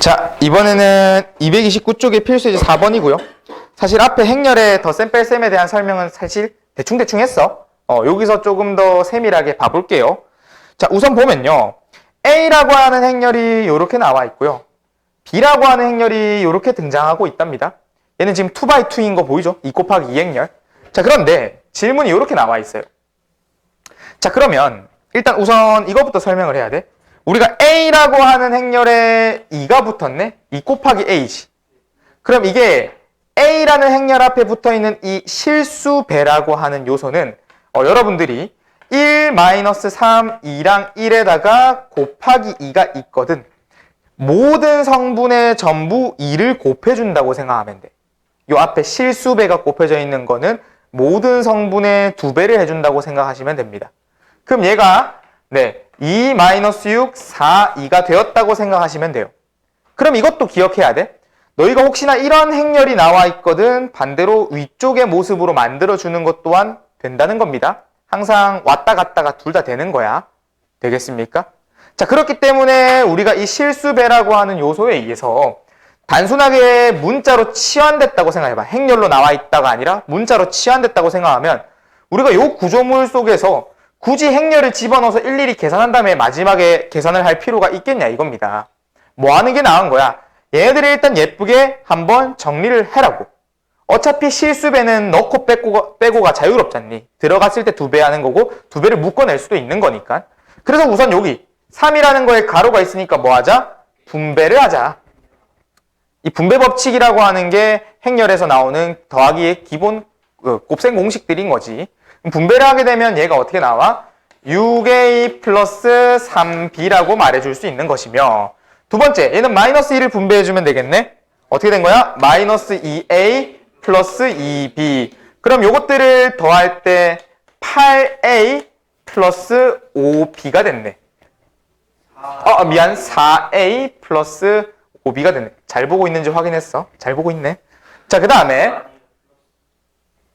자, 이번에는 229쪽의 필수지 4번이고요. 사실 앞에 행렬의 더 셈뺄셈에 대한 설명은 사실 대충대충 했어. 어, 여기서 조금 더 세밀하게 봐볼게요. 자, 우선 보면요. A라고 하는 행렬이 이렇게 나와 있고요. B라고 하는 행렬이 이렇게 등장하고 있답니다. 얘는 지금 2x2인 거 보이죠? 2 곱하기 2 행렬. 자, 그런데 질문이 이렇게 나와 있어요. 자, 그러면 일단 우선 이것부터 설명을 해야 돼. 우리가 A라고 하는 행렬에 2가 붙었네? 2 곱하기 A지. 그럼 이게 A라는 행렬 앞에 붙어 있는 이 실수배라고 하는 요소는 어, 여러분들이 1, 3, 2랑 1에다가 곱하기 2가 있거든. 모든 성분의 전부 2를 곱해준다고 생각하면 돼. 요 앞에 실수배가 곱해져 있는 거는 모든 성분의 두 배를 해준다고 생각하시면 됩니다. 그럼 얘가 네, 2 6, 4, 2가 되었다고 생각하시면 돼요. 그럼 이것도 기억해야 돼. 너희가 혹시나 이런 행렬이 나와 있거든 반대로 위쪽의 모습으로 만들어주는 것 또한 된다는 겁니다. 항상 왔다 갔다가 둘 다 되는 거야. 되겠습니까? 자, 그렇기 때문에 우리가 이 실수배라고 하는 요소에 의해서 단순하게 문자로 치환됐다고 생각해봐. 행렬로 나와 있다가 아니라 문자로 치환됐다고 생각하면 우리가 요 구조물 속에서 굳이 행렬을 집어넣어서 일일이 계산한 다음에 마지막에 계산을 할 필요가 있겠냐 이겁니다. 뭐 하는 게 나은 거야? 얘네들이 일단 예쁘게 한번 정리를 해라고. 어차피 실수배는 넣고 빼고가, 빼고가 자유롭잖니. 들어갔을 때 두 배 하는 거고 두 배를 묶어낼 수도 있는 거니까. 그래서 우선 여기 3이라는 거에 가로가 있으니까 뭐 하자? 분배를 하자. 이 분배 법칙이라고 하는 게 행렬에서 나오는 더하기의 기본 어, 곱셈 공식들인 거지. 분배를 하게 되면 얘가 어떻게 나와? 6a 플러스 3b라고 말해줄 수 있는 것이며 두 번째, 얘는 마이너스 1을 분배해주면 되겠네? 어떻게 된 거야? 마이너스 2a 플러스 2b 그럼 요것들을 더할 때 8a 플러스 5b가 됐네. 어, 미안. 4a 플러스 5b가 됐네. 잘 보고 있는지 확인했어. 잘 보고 있네. 자, 그 다음에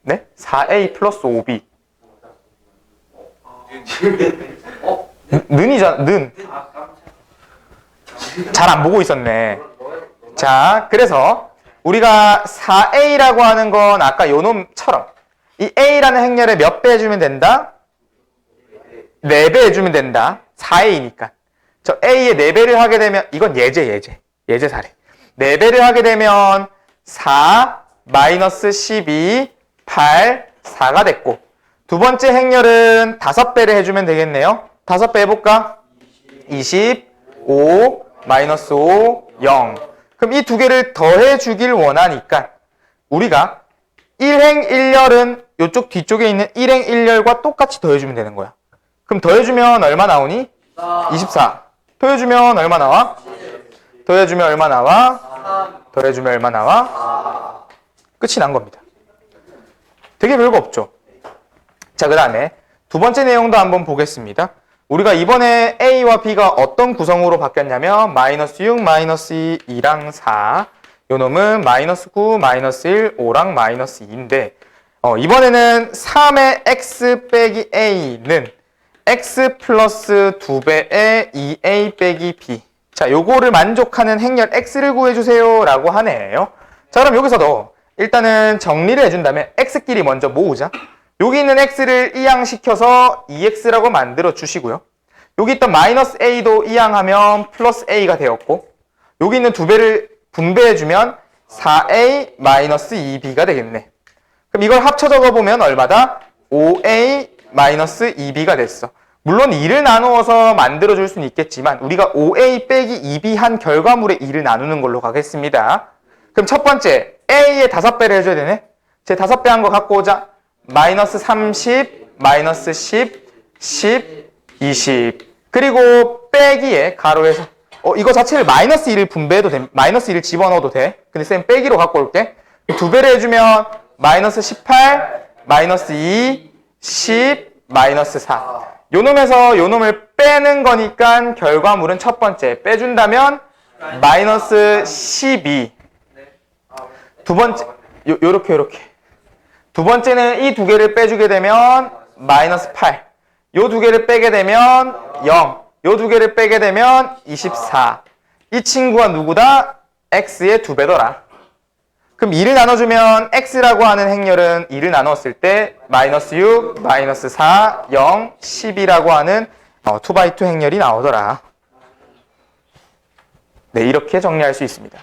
네? 4a 플러스 5b. 는이잖아, 는. 잘 안 보고 있었네. 자, 그래서 우리가 4a라고 하는 건 아까 요 놈처럼 이 a라는 행렬에 몇 배 해주면 된다? 4배 해주면 된다. 4a니까. 저 a에 4배를 하게 되면 이건 예제, 예제. 예제 사례. 4배를 하게 되면 4 마이너스 12 8 4가 됐고 두 번째 행렬은 5배를 해주면 되겠네요. 5배 해볼까? 25 마이너스 5 0 그럼 이 두 개를 더해 주길 원하니까 우리가 1행 1열은 이쪽 뒤쪽에 있는 1행 1열과 똑같이 더해주면 되는 거야. 그럼 더해주면 얼마 나오니? 24. 더해주면 얼마 나와? 더해주면 얼마 나와? 더해주면 얼마 나와? 끝이 난 겁니다. 되게 별거 없죠. 자, 그 다음에 두 번째 내용도 한번 보겠습니다. 우리가 이번에 A와 B가 어떤 구성으로 바뀌었냐면 마이너스 6, 마이너스 2, 2랑 4. 요 놈은 마이너스 9, 마이너스 1, 5랑 마이너스 2인데 어, 이번에는 3의 x 빼기 a는 x 플러스 2배의 2a 빼기 b 자, 요거를 만족하는 행렬 x를 구해주세요 라고 하네요. 자, 그럼 여기서 도 일단은 정리를 해준 다음에 x끼리 먼저 모으자. 여기 있는 x를 이항시켜서 2x라고 만들어 주시고요. 여기 있던 마이너스 a도 이항하면 플러스 a가 되었고 여기 있는 두 배를 분배해주면 4a 마이너스 2b가 되겠네. 그럼 이걸 합쳐 적어보면 얼마다? 5a 마이너스 2b가 됐어. 물론 2를 나누어서 만들어줄 수는 있겠지만 우리가 5a 빼기 2b 한 결과물의 2를 나누는 걸로 가겠습니다. 그럼 첫 번째 a의 다섯 배를 해줘야 되네. 제 다섯 배한 거 갖고 오자. 마이너스 30, 마이너스 10, 10, 20. 그리고 빼기에 가로에서 어, 이거 자체를 마이너스 1을 분배해도 돼. 마이너스 1을 집어넣어도 돼. 근데 쌤 빼기로 갖고 올게. 두 배를 해주면 마이너스 18, 마이너스 2, 10, 마이너스 4. 요 놈에서 요 놈을 빼는 거니까 결과물은 첫 번째 빼준다면 마이너스 12. 두 번째 요, 요렇게 요렇게. 두 번째는 이 두 개를 빼주게 되면 마이너스 8. 요 두 개를 빼게 되면 0. 요 두 개를 빼게 되면 24. 이 친구가 누구다? x의 두 배더라. 그럼 2를 나눠주면 x라고 하는 행렬은 2를 나눴을 때 마이너스 6, 마이너스 4, 0, 10이라고 하는 어, 2x2 행렬이 나오더라. 네, 이렇게 정리할 수 있습니다.